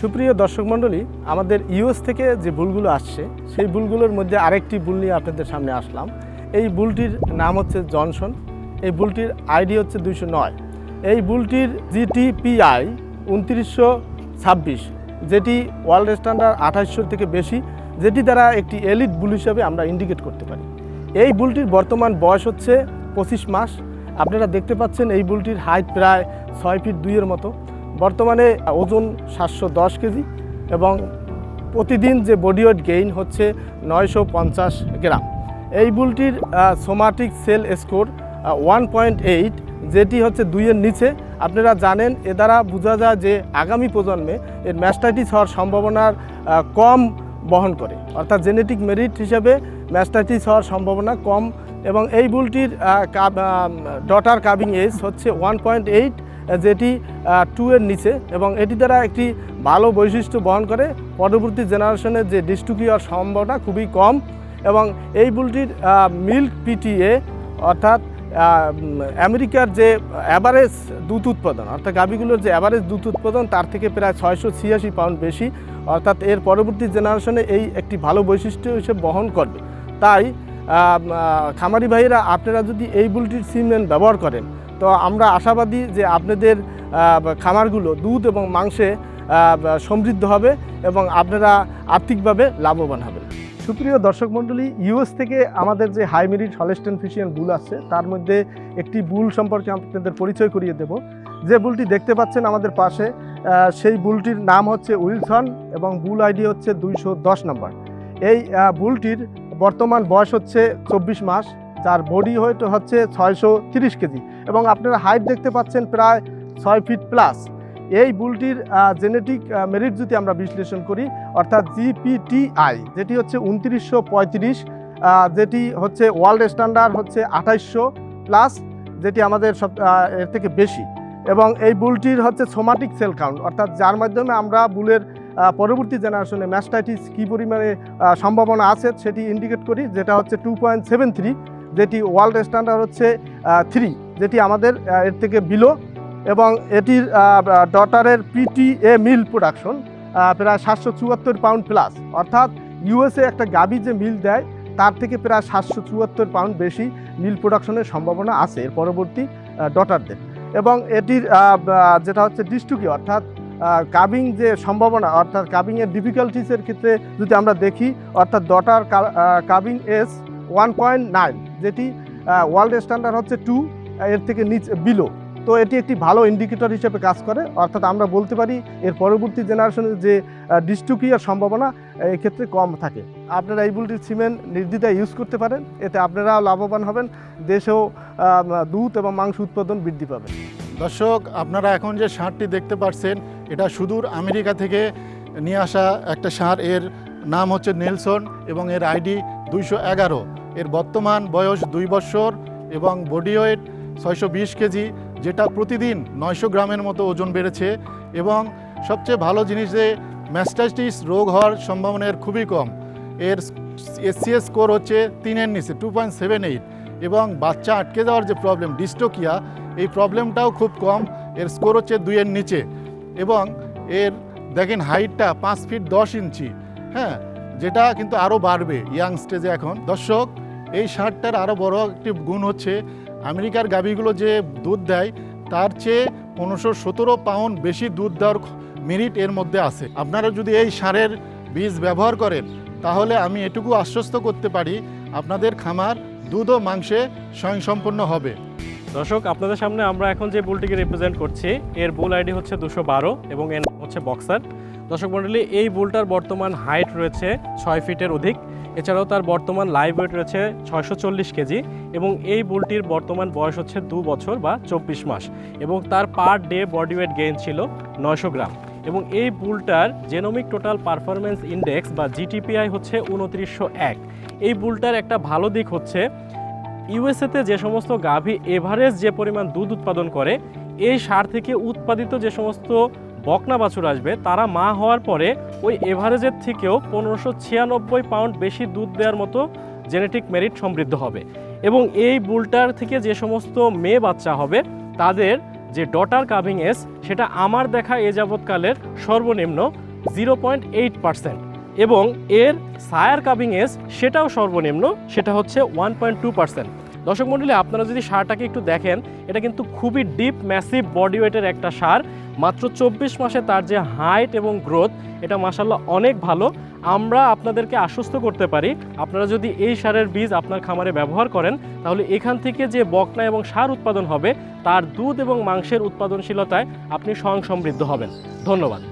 সুপ্রিয় দর্শক মণ্ডলী, আমাদের ইউএস থেকে যে বুলগুলো আসছে, সেই বুলগুলোর মধ্যে আরেকটি বুল নিয়ে আপনাদের সামনে আসলাম। এই বুলটির নাম হচ্ছে জনসন, এই বুলটির আইডি হচ্ছে দুইশো নয়। এই বুলটির জিটিপিআই উনত্রিশশো ছাব্বিশ, যেটি ওয়ার্ল্ড স্ট্যান্ডার্ড আঠাশশো থেকে বেশি, যেটি দ্বারা একটি এলিট বুল হিসাবে আমরা ইন্ডিকেট করতে পারি। এই বুলটির বর্তমান বয়স হচ্ছে পঁচিশ মাস। আপনারা দেখতে পাচ্ছেন এই বুলটির হাইট প্রায় ছয় ফিট দুইয়ের মতো। বর্তমানে ওজন সাতশো দশ কেজি এবং প্রতিদিন যে বডি ওয়েট গেইন হচ্ছে নয়শো পঞ্চাশ গ্রাম। এই বুলটির somatic cell score one point eight যেটি হচ্ছে দুইয়ের নিচে। আপনারা জানেন, এ দ্বারা বোঝা যায় যে আগামী প্রজন্মে এর ম্যাস্টাইটিস হওয়ার সম্ভাবনার কম বহন করে। অর্থাৎ জেনেটিক মেরিট হিসাবে ম্যাস্টাইটিস হওয়ার সম্ভাবনা কম এবং এই বুলটির ডটার কাবিং এজ হচ্ছে ওয়ান পয়েন্ট এইট যেটি টু এর নিচে এবং এটি দ্বারা একটি ভালো বৈশিষ্ট্য বহন করে। পরবর্তী জেনারেশনের যে ডিস্টুকি হওয়ার সম্ভাবনা খুবই কম এবং এই বুলটির মিল্ক পিটিএ অর্থাৎ আমেরিকার যে অ্যাভারেজ দুধ উৎপাদন, অর্থাৎ গাভীগুলোর যে অ্যাভারেজ দুধ উৎপাদন তার থেকে প্রায় ছয়শো ছিয়াশি পাউন্ড বেশি, অর্থাৎ এর পরবর্তী জেনারেশনে এই একটি ভালো বৈশিষ্ট্য হিসেবে বহন করবে। তাই খামারি ভাইরা আপনারা যদি এই বুলটির সিমেন্ট ব্যবহার করেন তো আমরা আশাবাদী যে আপনাদের খামারগুলো দুধ এবং মাংসে সমৃদ্ধ হবে এবং আপনারা আর্থিকভাবে লাভবান হবেন। সুপ্রিয় দর্শক মণ্ডলী ইউএস থেকে আমাদের যে high merit Holstein Friesian bull আছে, তার মধ্যে একটি বুল সম্পর্কে আপনাদের পরিচয় করিয়ে দেব। যে বুলটি দেখতে পাচ্ছেন আমাদের পাশে সেই বুলটির নাম হচ্ছে উইলসন এবং বুল আইডি হচ্ছে দুইশো দশ নম্বর। এই বুলটির বর্তমান বয়স হচ্ছে চব্বিশ মাস। যার বডি ওয়েট হচ্ছে ছয়শো তিরিশ কেজি। এবং আপনারা হাইট দেখতে পাচ্ছেন প্রায় ছয় ফিট প্লাস এই বুলটির জেনেটিক মেরিট যদি আমরা বিশ্লেষণ করি, অর্থাৎ জিপিটিআই যেটি হচ্ছে উনত্রিশশো পঁয়ত্রিশ যেটি হচ্ছে ওয়ার্ল্ড স্ট্যান্ডার্ড হচ্ছে আঠাইশশো প্লাস যেটি আমাদের সব এর থেকে বেশি। এবং এই বুলটির হচ্ছে সোমাটিক সেল কাউন্ট অর্থাৎ যার মাধ্যমে আমরা বুলের পরবর্তী জেনারেশনে ম্যাস্টাইটিস কী পরিমাণে সম্ভাবনা আছে সেটি ইন্ডিকেট করি, যেটা হচ্ছে টু পয়েন্ট সেভেন থ্রি যেটি ওয়ার্ল্ড স্ট্যান্ডার্ড হচ্ছে থ্রি যেটি আমাদের এর থেকে বিলো এবং এটির ডটারের পিটিএ মিল প্রোডাকশন প্রায় সাতশো চুয়াত্তর পাউন্ড প্লাস অর্থাৎ ইউএসএ একটা গাবি যে মিল দেয়, তার থেকে প্রায় সাতশো চুয়াত্তর পাউন্ড বেশি মিল প্রোডাকশনের সম্ভাবনা আছে এর পরবর্তী ডটারদের এবং এটির যেটা হচ্ছে ডিস্টুকি অর্থাৎ কাবিং যে সম্ভাবনা, অর্থাৎ কাবিংয়ের ডিফিকাল্টিসের ক্ষেত্রে যদি আমরা দেখি, অর্থাৎ daughter calving ease one point nine যেটি ওয়ার্ল্ড স্ট্যান্ডার্ড হচ্ছে টু এর থেকে নিচ বিলো তো এটি একটি ভালো ইন্ডিকেটর হিসেবে কাজ করে। অর্থাৎ আমরা বলতে পারি, এর পরবর্তী জেনারেশনের যে ডিস্টুকিয়ার সম্ভাবনা এই ক্ষেত্রে কম থাকে। আপনারা এই বুলটির সিমেন্ট নির্দ্বিধায় ইউজ করতে পারেন। এতে আপনারাও লাভবান হবেন। দেশেও দুধ এবং মাংস উৎপাদন বৃদ্ধি পাবে। দর্শক, আপনারা এখন যে সারটি দেখতে পাচ্ছেন এটা সুদূর আমেরিকা থেকে নিয়ে আসা একটা সার। এর নাম হচ্ছে নেলসন এবং এর আইডি দুইশো এগারো। এর বর্তমান বয়স দুই বছর এবং বডি ওয়েট ছয়শো বিশ কেজি, যেটা প্রতিদিন নয়শো গ্রামের মতো ওজন বেড়েছে এবং সবচেয়ে ভালো জিনিস যে ম্যাস্টাইটিস রোগ হওয়ার সম্ভাবনা এর খুবই কম। এর এসসিএস স্কোর হচ্ছে তিনের নিচে টু পয়েন্ট সেভেন এইট এবং বাচ্চা আটকে যাওয়ার যে প্রবলেম ডিস্টোকিয়া এই প্রবলেমটাও খুব কম। এর স্কোর হচ্ছে দুইয়ের নিচে এবং এর দেখেন হাইটটা পাঁচ ফিট দশ ইঞ্চি। হ্যাঁ যেটা কিন্তু আরও বাড়বে ইয়াং স্টেজে এখন। দর্শক, এই শার্টটার আরও বড় একটি গুণ হচ্ছে, আমেরিকার গাভীগুলো যে দুধ দেয়, তার চেয়ে পনেরোশো সতেরো পাউন্ড বেশি দুধ দেওয়ার মেরিট এর মধ্যে আছে। আপনারা যদি এই সারের বীজ ব্যবহার করেন, তাহলে আমি এটুকু আশ্বস্ত করতে পারি, আপনাদের খামার, দুধ ও মাংসে স্বয়ংসম্পন্ন হবে। দর্শক, আপনাদের সামনে আমরা এখন যে বুলটিকে রিপ্রেজেন্ট করছি, এর বুল আইডি হচ্ছে দুশো বারো এবং এর হচ্ছে বক্সার দর্শক মণ্ডলী, এই বুলটার বর্তমান হাইট রয়েছে ছয় ফিটের অধিক। এছাড়াও তার বর্তমান লাইভ ওয়েট রয়েছে ছয়শো চল্লিশ কেজি এবং এই বুলটির বর্তমান বয়স হচ্ছে দু বছর বা চব্বিশ মাস এবং তার per day body weight gain ছিল নয়শো গ্রাম এবং এই বুলটার জেনোমিক টোটাল পারফরমেন্স ইন্ডেক্স বা জিটিপিআই হচ্ছে উনত্রিশশো এক। এই বুলটার একটা ভালো দিক হচ্ছে ইউএসএতে যে সমস্ত গাভী এভারেজ যে পরিমাণ দুধ উৎপাদন করে, এই সার থেকে উৎপাদিত যে সমস্ত বকনা বাছুর আসবে, তারা মা হওয়ার পরে ওই এভারেজের থেকেও পনেরোশো ছিয়ানব্বই পাউন্ড বেশি দুধ দেওয়ার মতো জেনেটিক মেরিট সমৃদ্ধ হবে। এবং এই বুলটার থেকে যে সমস্ত মেয়ে বাচ্চা হবে, তাদের যে ডটার কাভিং এস, সেটা আমার দেখা এ যাবৎকালের সর্বনিম্ন জিরো পয়েন্ট এইট পার্সেন্ট। এবং এর সায়ার কাবিং এজ সেটাও সর্বনিম্ন, সেটা হচ্ছে ওয়ান পয়েন্ট টু পার্সেন্ট। দর্শক মণ্ডলী আপনারা যদি সারটাকে একটু দেখেন, এটা কিন্তু খুবই ডিপ ম্যাসিভ বডি ওয়েটের একটা সার। মাত্র চব্বিশ মাসে তার যে হাইট এবং গ্রোথ এটা মাসাল্লাহ অনেক ভালো। আমরা আপনাদেরকে আশ্বস্ত করতে পারি, আপনারা যদি এই সারের বীজ আপনার খামারে ব্যবহার করেন, তাহলে এখান থেকে যে বকনা এবং সার উৎপাদন হবে, তার দুধ এবং মাংসের উৎপাদনশীলতায় আপনি স্বয়ং সমৃদ্ধ হবেন। ধন্যবাদ।